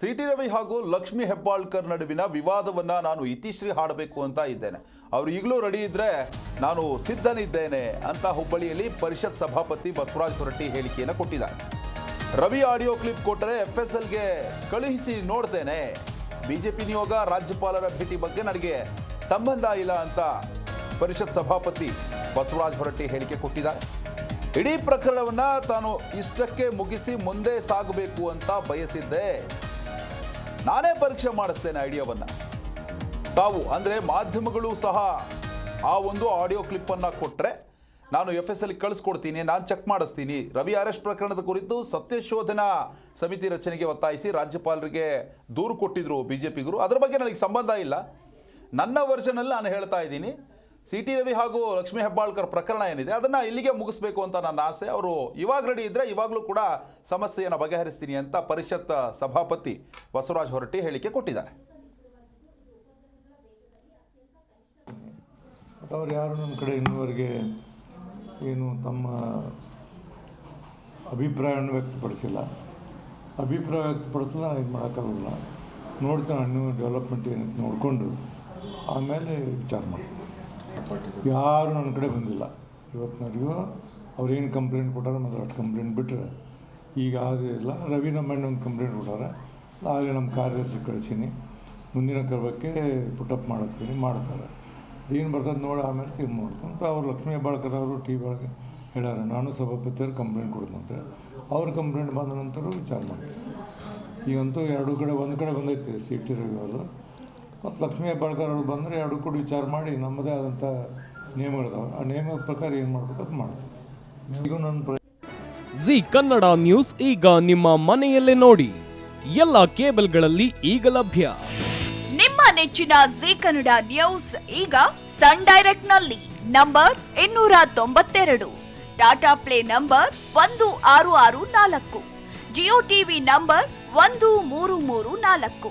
C T Ravi ಹಾಗೂ ಲಕ್ಷ್ಮಿ ಹೆಬ್ಬಾಳ್ಕರ್ ನಡುವಿನ ವಿವಾದವನ್ನು ನಾನು ಇತಿಶ್ರೀ ಹಾಡಬೇಕು ಅಂತ ಇದ್ದೇನೆ. ಅವರು ಈಗಲೂ ರೆಡಿ ಇದ್ದರೆ ನಾನು ಸಿದ್ಧನಿದ್ದೇನೆ ಅಂತ ಹುಬ್ಬಳ್ಳಿಯಲ್ಲಿ ಪರಿಷತ್ ಸಭಾಪತಿ ಬಸವರಾಜ ಹೊರಟ್ಟಿ ಹೇಳಿಕೆಯನ್ನು ಕೊಟ್ಟಿದ್ದಾರೆ. ರವಿ ಆಡಿಯೋ ಕ್ಲಿಪ್ ಕೊಟ್ಟರೆ ಎಫ್ ಎಸ್ ಎಲ್ಗೆ ಕಳುಹಿಸಿ ನೋಡ್ತೇನೆ. ಬಿಜೆಪಿ ನಿಯೋಗ, ರಾಜ್ಯಪಾಲರ ಭೇಟಿ ಬಗ್ಗೆ ನನಗೆ ಸಂಬಂಧ ಇಲ್ಲ ಅಂತ ಪರಿಷತ್ ಸಭಾಪತಿ ಬಸವರಾಜ ಹೊರಟ್ಟಿ ಹೇಳಿಕೆ ಕೊಟ್ಟಿದ್ದಾರೆ. ಇಡೀ ಪ್ರಕರಣವನ್ನು ತಾನು ಇಷ್ಟಕ್ಕೆ ಮುಗಿಸಿ ಮುಂದೆ ಸಾಗಬೇಕು ಅಂತ ಬಯಸಿದ್ದೆ. ನಾನೇ ಪರೀಕ್ಷೆ ಮಾಡಿಸ್ತೇನೆ ಐಡಿಯಾವನ್ನು. ತಾವು, ಅಂದರೆ ಮಾಧ್ಯಮಗಳು ಸಹ ಆ ಒಂದು ಆಡಿಯೋ ಕ್ಲಿಪ್ಪನ್ನು ಕೊಟ್ಟರೆ ನಾನು ಎಫ್ ಎಸ್ ಎಲ್ ಕಳಿಸ್ಕೊಡ್ತೀನಿ, ನಾನು ಚೆಕ್ ಮಾಡಿಸ್ತೀನಿ. ರವಿ ಅರೆಸ್ಟ್ ಪ್ರಕರಣದ ಕುರಿತು ಸತ್ಯಶೋಧನಾ ಸಮಿತಿ ರಚನೆಗೆ ಒತ್ತಾಯಿಸಿ ರಾಜ್ಯಪಾಲರಿಗೆ ದೂರು ಕೊಟ್ಟಿದ್ರು ಬಿ ಜೆ ಪಿಗರು ಅದ್ರ ಬಗ್ಗೆ ನನಗೆ ಸಂಬಂಧ ಇಲ್ಲ. ನನ್ನ ವರ್ಷನಲ್ಲಿ ನಾನು ಹೇಳ್ತಾ ಇದ್ದೀನಿ. ಸಿ ಟಿ ರವಿ ಹಾಗೂ ಲಕ್ಷ್ಮೀ ಹೆಬ್ಬಾಳ್ಕರ್ ಪ್ರಕರಣ ಏನಿದೆ, ಅದನ್ನು ಇಲ್ಲಿಗೆ ಮುಗಿಸ್ಬೇಕು ಅಂತ ನನ್ನ ಆಸೆ. ಅವರು ಇವಾಗ ರೆಡಿ ಇದ್ದರೆ ಇವಾಗಲೂ ಕೂಡ ಸಮಸ್ಯೆಯನ್ನು ಬಗೆಹರಿಸ್ತೀನಿ ಅಂತ ಪರಿಷತ್ ಸಭಾಪತಿ ಬಸವರಾಜ್ ಹೊರಟ್ಟಿ ಹೇಳಿಕೆ ಕೊಟ್ಟಿದ್ದಾರೆ. ಅವ್ರು ಯಾರು ನನ್ನ ಕಡೆ ಇನ್ನುವರೆಗೆ ಏನು ತಮ್ಮ ಅಭಿಪ್ರಾಯವನ್ನು ವ್ಯಕ್ತಪಡಿಸಿಲ್ಲ. ಅಭಿಪ್ರಾಯ ವ್ಯಕ್ತಪಡಿಸಲು ನಾನು ಇದು ಮಾಡೋಕ್ಕಾಗಲ್ಲ ನೋಡ್ತೇನೆ ಇನ್ನೂ ಡೆವಲಪ್ಮೆಂಟ್ ಏನಂತ ನೋಡಿಕೊಂಡು ಆಮೇಲೆ ವಿಚಾರ ಮಾಡ್ತೀನಿ. ಯಾರು ನನ್ನ ಕಡೆ ಬಂದಿಲ್ಲ. ಇವತ್ತಿನವರೆಗೂ ಅವ್ರೇನು ಕಂಪ್ಲೇಂಟ್ ಕೊಟ್ಟಾರ ಮೊದಲು ಅಷ್ಟು ಕಂಪ್ಲೇಂಟ್ ಬಿಟ್ಟರೆ ಈಗ ಆಗಿಲ್ಲ ರವಿ ನಮ್ಮಣ್ಣ ಒಂದು ಕಂಪ್ಲೇಂಟ್ ಕೊಟ್ಟಾರ. ಆಗಲೇ ನಮ್ಮ ಕಾರ್ಯದರ್ಶಿ ಕಳಿಸೀನಿ. ಮುಂದಿನ ಕ್ರಮಕ್ಕೆ ಪುಟಪ್ ಮಾಡತ್ತೀನಿ, ಮಾಡ್ತಾರೆ. ಏನು ಬರ್ತದೆ ನೋಡಿ ಆಮೇಲೆ ತೀರ್ಮಾನ ಮಾಡ್ಕೊಂಡು ಅಂತ ಅವ್ರು ಲಕ್ಷ್ಮೀ ಬಾಳ್ಕರ್ ಅವರು ಟಿ ಒಳಗೆ ಹೇಳ್ಯಾರ. ನಾನು ಸಭಾಪತಿಯವ್ರು ಕಂಪ್ಲೇಂಟ್ ಕೊಡ್ತಂತೆ ಅವ್ರ ಕಂಪ್ಲೇಂಟ್ ಬಂದ ನಂತರ ವಿಚಾರ ಮಾಡ್ತೀನಿ. ಈಗಂತೂ ಎರಡು ಕಡೆ, ಒಂದು ಕಡೆ ಬಂದೈತೆ ಸಿ ಟಿ ರವಿ ಅವರು ಮತ್ತು ಲಕ್ಷ್ಮೀ ಹೆಬ್ಬಾಳ್ಕರ್ ಅವರು ಬಂದರೆ ಎರಡು ಕೂಡ ವಿಚಾರ ಮಾಡಿ ನಮ್ಮದೇ ಆದಂಥ ನಿಯಮಗಳಿದಾವೆ. ಆ ನಿಯಮದ ಪ್ರಕಾರ ಏನು ಮಾಡಬೇಕು ಅದು ಮಾಡ್ತೀವಿ. ಈಗ ನನ್ನ ಜಿ ಕನ್ನಡ ನ್ಯೂಸ್ ಈಗ ನಿಮ್ಮ ಮನೆಯಲ್ಲೇ ನೋಡಿ. ಎಲ್ಲ ಕೇಬಲ್ಗಳಲ್ಲಿ ಈಗ ಲಭ್ಯ. ನಿಮ್ಮ ನೆಚ್ಚಿನ ಜಿ ಕನ್ನಡ ನ್ಯೂಸ್ ಈಗ ಸನ್ ಡೈರೆಕ್ಟ್ನಲ್ಲಿ ನಂಬರ್ ಇನ್ನೂರ ತೊಂಬತ್ತೆರಡು ಟಾಟಾ ಪ್ಲೇ ನಂಬರ್ ಒಂದು ಆರು ಆರು ನಾಲ್ಕು ಜಿಯೋ ಟಿವಿ ನಂಬರ್ ಒಂದು ಮೂರು ಮೂರು ನಾಲ್ಕು.